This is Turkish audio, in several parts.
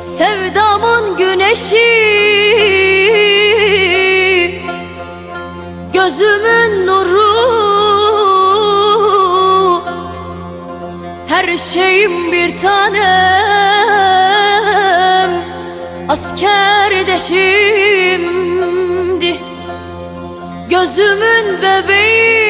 Sevdamın güneşi. Gözümün nuru. Her şeyim bir tanem. Asker de şimdi. Gözümün bebeği.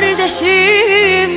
kardeşim.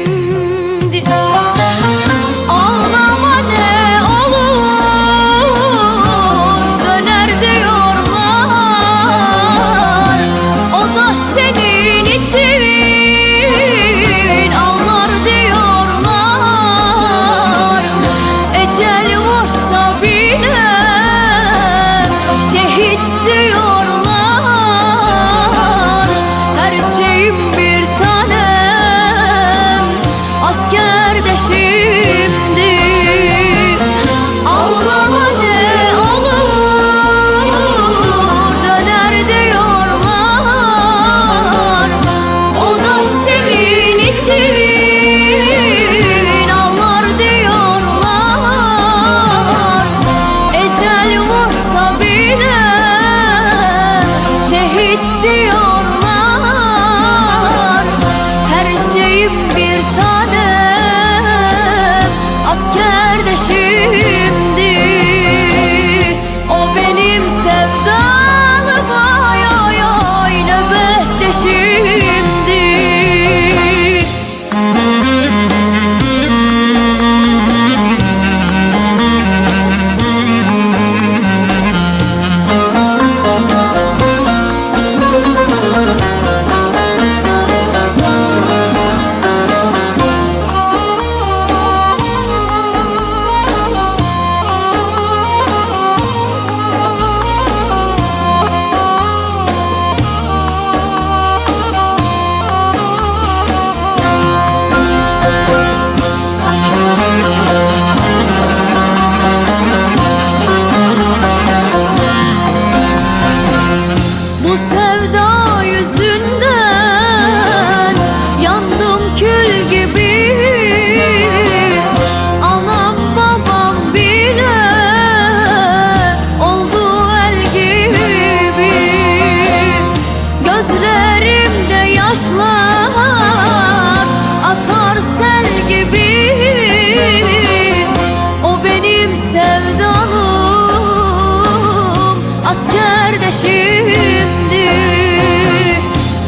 ateşimdi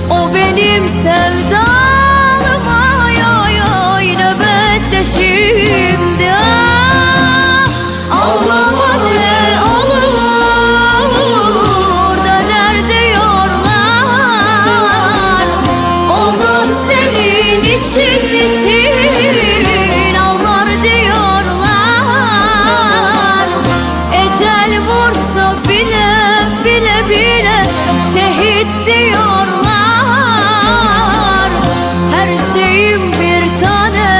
O benim sevdalım ay ay ay nöbette şimdi ah, Ağlama ne olur da nerede yorlar O da senin için için yüreğim bir tane.